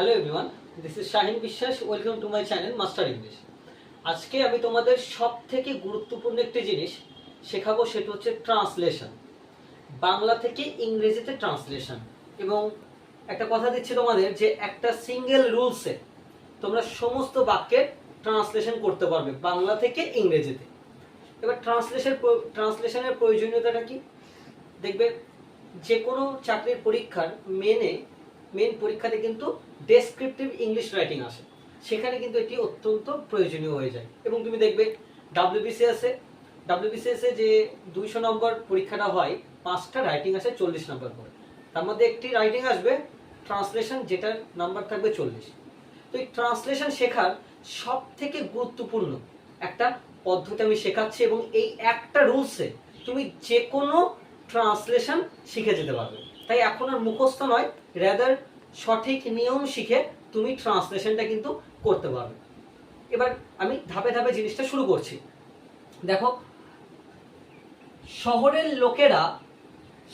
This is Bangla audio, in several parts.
Hello everyone this is Shahin Biswas welcome to my channel master English আজকে আমি তোমাদের সব থেকে গুরুত্বপূর্ণ একটি জিনিস শেখাবো, সেটা হচ্ছে ট্রান্সলেশন বাংলা থেকে ইংরেজিতে ট্রান্সলেশন এবং একটা কথা দিচ্ছি তোমাদের যে একটা সিঙ্গেল রুলসে তোমরা সমস্ত বাক্যের ট্রান্সলেশন করতে পারবে, বাংলা থেকে ইংরেজিতে। এবার ট্রান্সলেশন ট্রান্সলেশনের প্রয়োজনীয়তাটা কি? দেখবে যে কোনো চাকরির পরীক্ষার মেনে মেন পরীক্ষাতে কিন্তু ডেসক্রিপটিভ ইংলিশ রাইটিং আসে। সেখানে কিন্তু এটি অত্যন্ত প্রয়োজনীয় হয়ে যায়। এবং তুমি দেখবে ডাব্লিউবিসিএস ডাব্লিউবিসিএস যে দুইশো নম্বর পরীক্ষাটা হয়, পাঁচটা রাইটিং আসে চল্লিশ নম্বর করে। তার মধ্যে একটি রাইটিং আসবে ট্রান্সলেশন যেটার নাম্বার থাকবে চল্লিশ। তো এই ট্রান্সলেশন শেখার সব থেকে গুরুত্বপূর্ণ একটা পদ্ধতি আমি শেখাচ্ছি এবং এই একটা রুলসে তুমি যে কোনো ট্রান্সলেশন শিখে যেতে পারবে। তাই এখন আর মুখস্থ নয় রেদার সঠিক নিয়ম শিখে তুমি ট্রান্সলেশনটা কিন্তু করতে পারবে। এবার আমি ধাপে ধাপে জিনিসটা শুরু করছি। দেখো, শহরের লোকেরা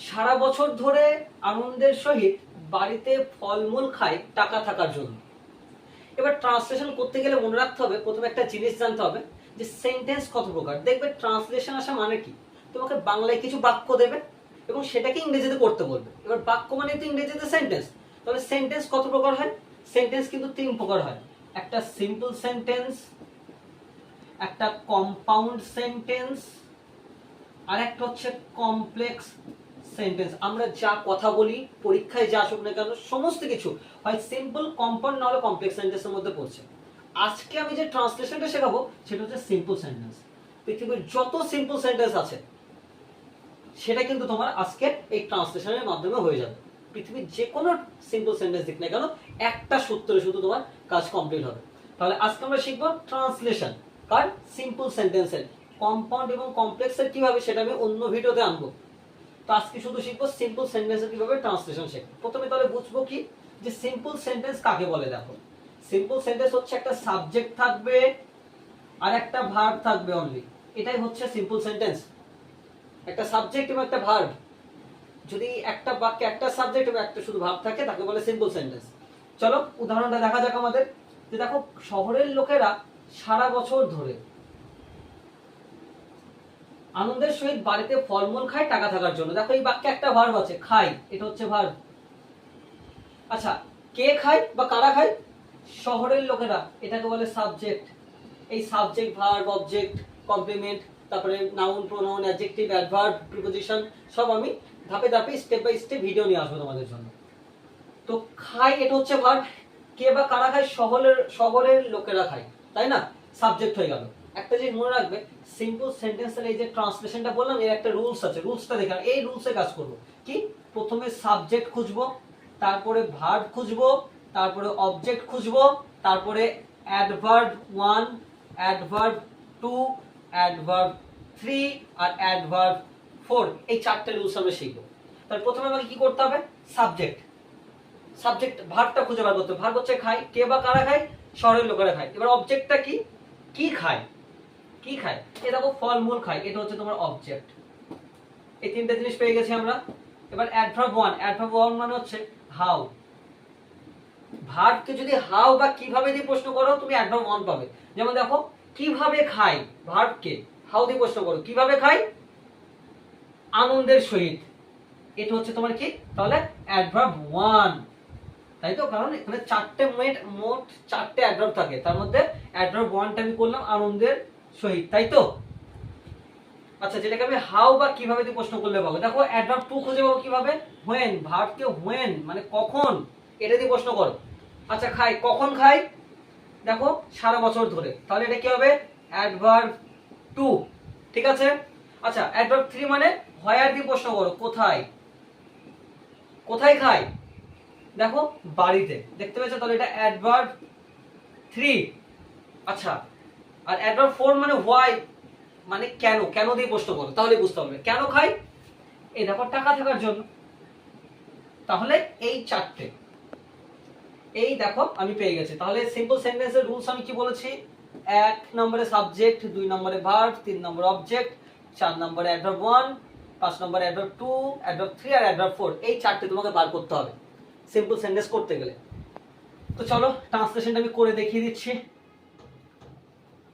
সারা বছর ধরে আনন্দের সহিত বাড়িতে ফলমূল খায় টাকা থাকার জন্য। এবার ট্রান্সলেশন করতে গেলে মনে রাখতে হবে, প্রথমে একটা জিনিস জানতে হবে যে সেন্টেন্স কত প্রকার। দেখবে ট্রান্সলেশন আসা মানে কি? তোমাকে বাংলায় কিছু বাক্য দেবে এবং সেটাকে ইংরেজিতে করতে বলবে। এবার বাক্য মানে তো ইংরেজিতে সেন্টেন্স তাহলে সেন্টেন্স কত প্রকার হয়? সেন্টেন্স কিন্তু তিন প্রকার হয়। একটা সিম্পল সেন্টেন্স একটা কম্পাউন্ড সেন্টেন্স আর একটা হচ্ছে কমপ্লেক্স সেন্টেন্স আমরা যা কথা বলি, পরীক্ষায় যা আসুক না কেন, সমস্ত কিছু। হয় সিম্পল কম্পাউন্ড নাহলে কমপ্লেক্স সেন্টেন্সের মধ্যে পড়ছে। আজকে আমি যে ট্রান্সলেশনটা শেখাবো, সেটা হচ্ছে সিম্পল সেন্টেন্স পৃথিবীর যত সিম্পল সেন্টেন্স আছে, সেটা কিন্তু তোমার আজকে এই ট্রান্সলেশনের মাধ্যমে হয়ে যাবে। পৃথিবীর যে কোনো সিম্পল সেন্টেন্স দিক না কেন, একটা সূত্রে শুধু তোমার কাজ কমপ্লিট হবে। তাহলে আজকে আমরা শিখব ট্রান্সলেশন কার? সিম্পল সেন্টেন্সের কম্পাউন্ড এবং কমপ্লেক্সের কীভাবে সেটা আমি অন্য ভিডিওতে আনব। তো আজকে শুধু শিখব সিম্পল সেন্টেন্সের কীভাবে ট্রান্সলেশন শিখব। প্রথমে তাহলে বুঝব কি? যে সিম্পল সেন্টেন্স কাকে বলে দেখো? সিম্পল সেন্টেন্স হচ্ছে একটা সাবজেক্ট থাকবে আর একটা ভার্ব থাকবে অনলি এটাই হচ্ছে সিম্পল সেন্টেন্স একটা সাবজেক্ট এবং একটা ভার্ব যদি একটা বাক্যে একটা সাবজেক্ট এবং একটা শুধু ভাব থাকে, তাকে বলে সিম্পল সেন্টেন্স চলো, উদাহরণটা দেখা যাক আমাদের। যে দেখো, শহরের লোকেরা সারা বছর ধরে আনন্দের সহিত বাড়িতে ফলমূল খায় টাকা থাকার জন্য। দেখো, এই বাক্যে একটা ভার্ব আছে খাই এটা হচ্ছে ভার্ব আচ্ছা কে খায় বা কারা খায়? শহরের লোকেরা, এটাকে বলে সাবজেক্ট এই সাবজেক্ট ভার্ব অবজেক্ট কমপ্লিমেন্ট তারপরে noun pronoun adjective adverb preposition সব আমি ধাপে ধাপে স্টেপ বাই স্টেপ ভিডিও নিয়ে আসব তোমাদের জন্য। তো খাই, এটা হচ্ছে ভার্ব কে বা কারা খায়, শহরের শহরের লোকেরা খায়, তাই না? সাবজেক্ট হয়ে গেল। একটা জিনিস মনে রাখবে সিম্পল সেন্টেন্সের এই যে ট্রান্সলেশনটা বললাম, এর একটা রুলস আছে। রুলসটা দেখে, এই রুলসে কাজ করব। কি? প্রথমে সাবজেক্ট খুঁজবো, তারপরে ভার্ব খুঁজবো, তারপরে অবজেক্ট খুঁজবো, তারপরে adverb one adverb two adverb three আর অ্যাডভার্ব ফোর এই চারটে রুলস আমরা শিখব। তাহলে প্রথমে আমাকে কি করতে হবে? সাবজেক্ট সাবজেক্ট ভার্বটা খুঁজে বার করতে ভার্ব হচ্ছে খাই কে বা কারা খায়? শহরের লোকেরা খায়। এবার অবজেক্টটা কি? কি খায়? কি খায়? এ দেখো, ফলমূল খায়। এটা হচ্ছে তোমার অবজেক্ট এই তিনটা জিনিস পেয়ে গেছি আমরা। এবার অ্যাডভার্ব ওয়ান অ্যাডভার্ব ওয়ান মানে হচ্ছে হাউ ভার্বকে যদি হাউ বা কীভাবে দিয়ে প্রশ্ন করো, তুমি অ্যাডভার্ব ওয়ান পাবে। যেমন দেখো, কীভাবে খায়? ভার্বকে হাউ দিয়ে প্রশ্ন করো। কীভাবে খাই আনন্দের সহিত। এটা হচ্ছে তোমার কি? তাহলে অ্যাডভার্ব ওয়ান তাই তো? কারণ এখানে চারটে মেট মোট চারটে অ্যাডভার্ব থাকে। তার মধ্যে অ্যাডভার্ব ওয়ানটা আমি করলাম আনন্দের সহিত, তাই তো? আচ্ছা যেটাকে আমি হাউ বা কীভাবে দিয়ে প্রশ্ন করলে পাবো? দেখো অ্যাডভার্ব টু খুঁজে পাবো কীভাবে? হোয়েন ভার্বকে হোয়েন মানে কখন? এটা দিয়ে প্রশ্ন করো। আচ্ছা খাই। কখন খাই? দেখো, সারা বছর ধরে। তাহলে এটা কি হবে? অ্যাডভার্ব টু ঠিক আছে? আচ্ছা অ্যাডভার্ব থ্রি মানে হোয়ার দিয়ে প্রশ্ন করো কোথায়? কোথায় খাই দেখো, বাড়িতে। দেখতে পেয়েছ তাহলে এটা অ্যাডভার্ব থ্রি আচ্ছা আর অ্যাডভার্ব ফোর মানে হোয়াই মানে কেন? কেন দিয়ে প্রশ্ন করো তাহলে বুঝতে হবে কেন খাই এই দেখো, টাকা থাকার জন্য। তাহলে এই চারটে। এই দেখো, আমি পেয়ে গেছি। তাহলে সিম্পল সেন্টেন্সের রুলস আমি কি বলেছি? এক নম্বরে সাবজেক্ট দুই নম্বরে ভার্ব তিন নম্বরে অবজেক্ট চার নম্বরে অ্যাডভার্ব ওয়ান পাঁচ নম্বর অ্যাডভার্ব টু অ্যাডভার্ব থ্রি আর অ্যাডভার্ব ফোর এই চারটে তোমাকে বার করতে হবে। সিম্পল সেন্টেন্স করতে গেলে। তো চলো ট্রান্সলেশনটা আমি করে দেখিয়ে দিচ্ছি।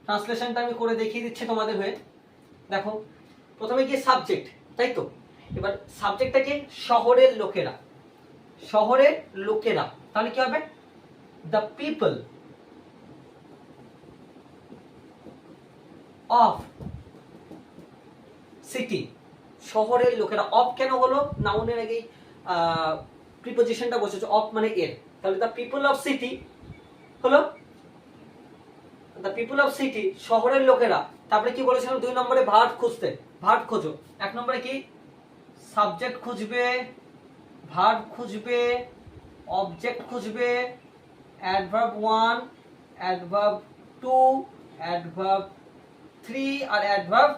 ট্রান্সলেশনটা আমি করে দেখিয়ে দিচ্ছি তোমাদের হয়ে। দেখো, প্রথমে কি সাবজেক্ট তাই তো? এবার সাবজেক্টটা কি শহরের লোকেরা শহরের লোকেরা, তাহলে কি হবে? দ্য পিপল অফ সিটি শহরের লোকেরা অফ কেন হলো? নাউনের আগেই প্রিপোজিশনটা বসেছে অফ মানে এর। তাহলে দ্য পিপল অফ সিটি হলো? দ্য পিপল অফ সিটি শহরের লোকেরা। তারপরে কি বলেছিলাম? দুই নম্বরে ভার্ব খুঁজতে। ভার্ব খোঁজো। এক নম্বরে কি? সাবজেক্ট খুঁজবে ভার্ব খুঁজবে অবজেক্ট খুঁজবে adverb one adverb two adverb three আর অ্যাডভার্ব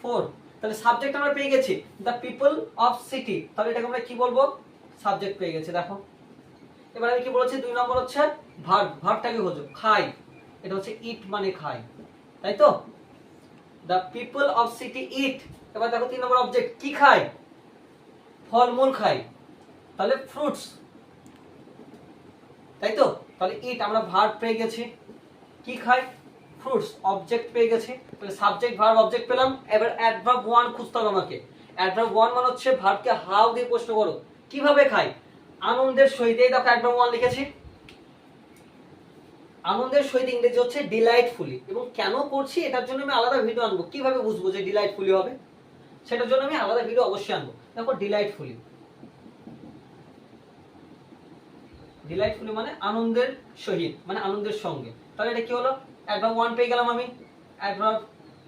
ফোর তাহলে সাবজেক্ট আমরা পেয়ে গেছি দ্য পিপল অফ সিটি তাহলে এটাকে আমরা কি বলব? সাবজেক্ট পেয়ে গেছি, দেখো। এবার আমি কি বলেছি? দুই নম্বর হচ্ছে ভার্ব ভার্বটাকে খোঁজো খাই। এটা হচ্ছে ইট মানে খাই। তাই তো? The people of city eat এবার দেখো তিন নম্বর অবজেক্ট কি খায়? ফলমূল খায়। তাহলে ফ্রুটস তাই তো? তাহলে ইট আমরা ভার্ব পেয়ে গেছি। কি খায়? ফ্রুটস অবজেক্ট পেয়ে গেছি। তাহলে সাবজেক্ট ভার্ব অবজেক্ট পেলাম। এবার অ্যাডভার্ব ওয়ান খুঁজতে হবে আমাকে। অ্যাডভার্ব ওয়ান মানে হচ্ছে ভার্বকে হাউ দিয়ে প্রশ্ন করো। কীভাবে খাই? আনন্দের সহিত এই দেখো অ্যাডভার্ব ওয়ান লিখেছি। আনন্দের সহিত ইংরেজি হচ্ছে ডিলাইটফুলি এবং কেন করছি এটার জন্য আমি আলাদা ভিডিও আনব। কীভাবে বুঝব যে ডিলাইটফুলি হবে? সেটার জন্য আমি আলাদা ভিডিও অবশ্যই আনব। দেখো ডিলাইটফুলি ডিলাইটফুলি মানে আনন্দের সহিত মানে আনন্দের সঙ্গে। তাহলে এটা কি হলো? অ্যাডভার্ব ওয়ান পেয়ে গেলাম আমি। অ্যাডভার্ব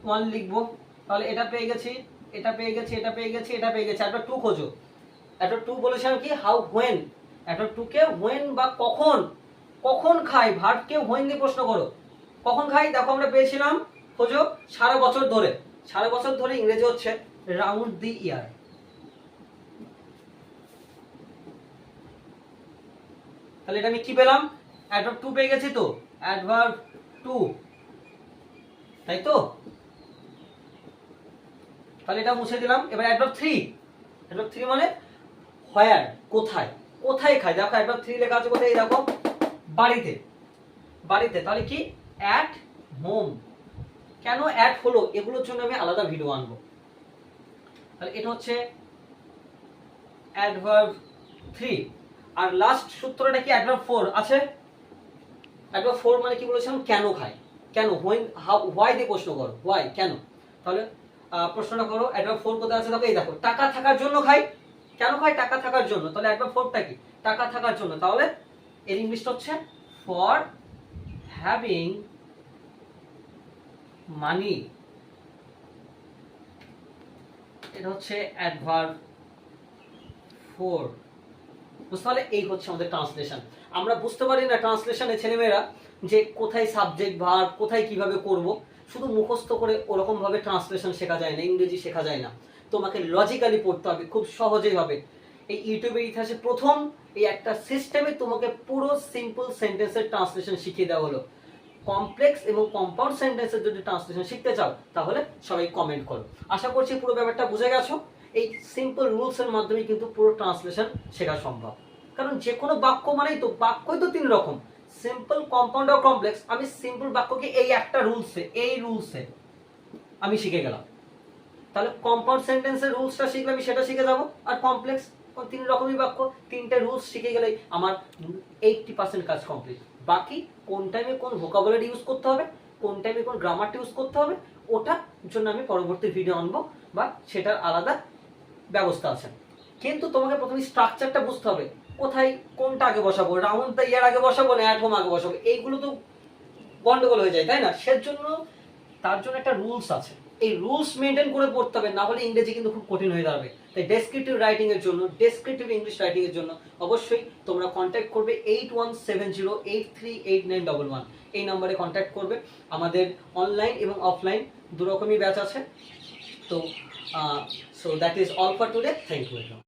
ওয়ান লিখব। তাহলে এটা পেয়ে গেছি, এটা পেয়ে গেছি, এটা পেয়ে গেছি, এটা পেয়ে গেছি। অ্যাডভার্ব টু খোঁজো। অ্যাডভার্ব টু বলেছিলাম কি? হাউ হোয়েন টু কে হোয়েন বা কখন? কখন খাই? ভার্বকে হোয়েন দিয়ে প্রশ্ন করো। কখন খাই? দেখো আমরা পেয়েছিলাম, খোঁজো, সারা বছর ধরে। সারা বছর ধরে ইংরেজি হচ্ছে রাউন্ড দি ইয়ার তাহলে এটা আমি কি পেলাম? অ্যাডভার্ব টু পেয়ে গেছি তো। Adverb two. তাই তো? তাহলে এটা মুছে দিলাম। এবার অ্যাডভার্ব থ্রি অ্যাডভার্ব থ্রি মানে হোয়ার কোথায়? কোথায় খায়? দেখো অ্যাডভার্ব থ্রি লেখা আছে কোথায়? দেখো, বাড়িতে। বাড়িতে। তাহলে কি? অ্যাট হোম কেন অ্যাট হলো? এগুলোর জন্য আমি আলাদা ভিডিও আনব। তাহলে এটা হচ্ছে অ্যাডভার্ব থ্রি আর লাস্ট সূত্রটা কি? অ্যাডভার্ব ফোর আছে? অ্যাডভার্ব ফোর মানে কি বলেছিলাম? কেন খায়? কেন? হোয়েন হাউ হোয়াই দিয়ে প্রশ্ন করো। হোয়াই কেন? তাহলে প্রশ্নটা করো। অ্যাডভার্ব ফোর কোথায় আছে? এই দেখো, টাকা থাকার জন্য খাই কেন খাই টাকা থাকার জন্য। তাহলে অ্যাডভার্ব ফোরটা কি? টাকা থাকার জন্য। তাহলে, এর ইংলিশটা হচ্ছে ফর হ্যাভিং মানি এটা হচ্ছে অ্যাডভার্ব ফোর বুঝতে এই হচ্ছে আমাদের ট্রান্সলেশন আমরা বুঝতে পারি না ট্রান্সলেশনে ছেলেমেয়েরা যে কোথায় সাবজেক্ট ভার্ব কোথায় কীভাবে করব, শুধু মুখস্থ করে ওরকম ভাবে ট্রান্সলেশন শেখা যায় না, ইংরেজি শেখা যায় না। তোমাকে লজিক্যালি পড়তে হবে, খুব সহজেই হবে। এই ইউটিউবের ইতিহাসে প্রথম এই একটা সিস্টেমে তোমাকে পুরো সিম্পল সেন্টেন্সের ট্রান্সলেশন শিখিয়ে দেওয়া হলো। কমপ্লেক্স এবং কম্পাউন্ড সেন্টেন্সের যদি ট্রান্সলেশন শিখতে চাও, তাহলে সবাই কমেন্ট করো। আশা করছি পুরো ব্যাপারটা বুঝে গেছো। এই সিম্পল রুলসের মাধ্যমে কিন্তু পুরো ট্রান্সলেশন শেখা সম্ভব। কারণ যে কোনো বাক্য মানেই তো, বাক্যই তো তিন রকম। সিম্পল কম্পাউন্ড আর কমপ্লেক্স আমি সিম্পল বাক্যকে এই একটা রুলসে এই রুলসে আমি শিখে গেলাম। তাহলে কম্পাউন্ড সেন্টেন্সের রুলসটা শিখলে আমি সেটা শিখে যাব। আর কমপ্লেক্স তিন রকমই বাক্য, তিনটে রুলস শিখে গেলেই আমার এইটটি পার্সেন্ট কাজ কমপ্লিট বাকি কোন টাইমে কোন ভোকাবুলারি ইউজ করতে হবে, কোন টাইমে কোন গ্রামারটা ইউজ করতে হবে, ওটার জন্য আমি পরবর্তী ভিডিও আনব, বা সেটার আলাদা ব্যবস্থা আছে। কিন্তু তোমাকে প্রথমে স্ট্রাকচারটা বুঝতে হবে। কোথায় কোনটা আগে বসাবো? রাউন্ড দ্য ইয়ার আগে বসাবো না অ্যাট হোম আগে বসাবো? এইগুলো তো গন্ডগোল হয়ে যায়, তাই না? সেজন্য তার জন্য একটা রুলস আছে। এই রুলস মেনটেন করে পড়তে হবে, না হলে ইংরেজি কিন্তু খুব কঠিন হয়ে দাঁড়াবে। তাই ডেসক্রিপটিভ রাইটিং এর জন্য ডেসক্রিপটিভ ইংলিশ রাইটিং এর জন্য অবশ্যই তোমরা কন্ট্যাক্ট করবে eight one seven zero eight three eight nine double one এই নম্বরে কন্ট্যাক্ট করবে। আমাদের অনলাইন এবং অফলাইন দু রকমই ব্যাচ আছে। তো So that is all for today. Thank you.